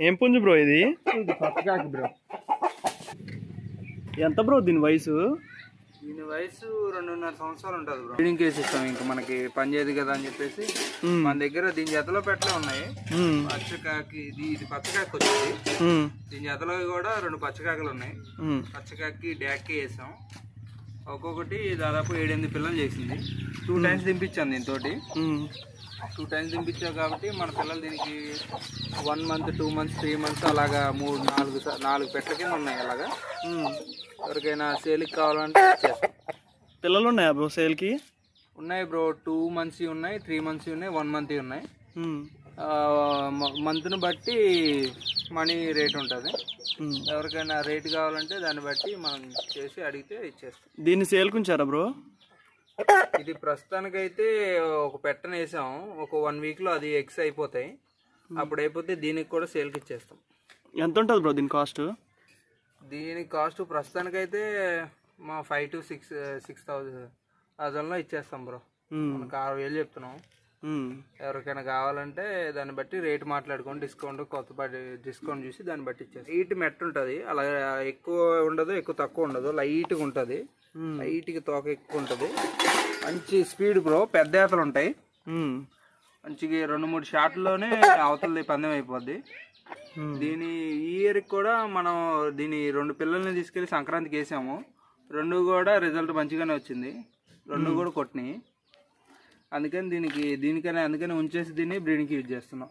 ఏం పుంజు బ్రో ఇది పచ్చకాకి బ్రో ఎంత బ్రో దీని వయసు దీని వయసు రెండున్నర సంవత్సరాలు ఉంటుంది బ్రో బ్రీడింగ్ కేసు ఇస్తాం ఇంకా మనకి పని చేయదు కదా అని చెప్పేసి. మన దగ్గర దీని జతలో పెట్టలే ఉన్నాయి. పచ్చకాకి ఇది ఇది పచ్చకాకి వచ్చింది. దీని జతలో కూడా రెండు పచ్చకాకలు ఉన్నాయి. పచ్చకాకి డ్యాక్కి వేసాం ఒక్కొక్కటి దాదాపు ఏడెనిమిది పిల్లలు చేసింది టూ టైమ్స్ దింపించాను మ్మ్. టూ టైమ్స్ దింపించావు కాబట్టి మన పిల్లలు దీనికి one month two months three months అలాగా మూడు నాలుగు నాలుగు పెట్టల కింద ఉన్నాయి అలాగా. మ్మ్. ఎవరికైనా సేల్కి కావాలంటే పిల్లలు ఉన్నాయా బ్రో సేల్కి? ఉన్నాయి బ్రో. టూ మంత్స్ ఉన్నాయి త్రీ మంత్స్ ఉన్నాయి వన్ మంత్ ఉన్నాయి. మ్మ్. మంత్ను బట్టి మనీ రేట్ ఉంటుంది. మ్మ్. ఎవరికైనా రేట్ కావాలంటే దాన్ని బట్టి మనం చేసి అడిగితే ఇచ్చేస్తాం. దీన్ని సేల్కి ఉంచారా బ్రో? ఇది ప్రస్తుతానికైతే ఒక పెట్టన వేసాం. ఒక వన్ వీక్లో అది ఎగ్స్ అయిపోతాయి. అప్పుడు అయిపోతే దీనికి కూడా సేల్కి ఇచ్చేస్తాం. ఎంత ఉంటుంది బ్రో దీని కాస్ట్? దీని కాస్ట్ ప్రస్తుతానికైతే మా five to six six thousand థౌజండ్లో ఇచ్చేస్తాం బ్రో. మనకు ఆరు వేలు చెప్తున్నాం. ఎవరికైనా కావాలంటే దాన్ని బట్టి రేట్ మాట్లాడుకొని డిస్కౌంట్ కొత్త పడి డిస్కౌంట్ చూసి దాన్ని బట్టి ఇచ్చేస్తాం. లైట్ మెట్ ఉంటుంది. అలా ఎక్కువ ఉండదు ఎక్కువ తక్కువ ఉండదు. లైట్గా ఉంటుంది. లైట్గా తోక ఎక్కువ ఉంటుంది మంచి స్పీడ్ బ్రో పెద్ద ఏతలు ఉంటాయి. మంచిగా రెండు మూడు షాట్లోనే అవతలది పందెం అయిపోద్ది. దీని ఈ ఇయర్కి కూడా మనం దీని రెండు పిల్లల్ని తీసుకెళ్ళి సంక్రాంతికి వేసాము. రెండు కూడా రిజల్ట్ మంచిగానే వచ్చింది. రెండు కూడా కొట్టినాయి. అందుకని దీనికి దీనికనే అందుకని ఉంచేసి దీన్ని బ్రీడింగ్కి యూజ్ చేస్తున్నాం.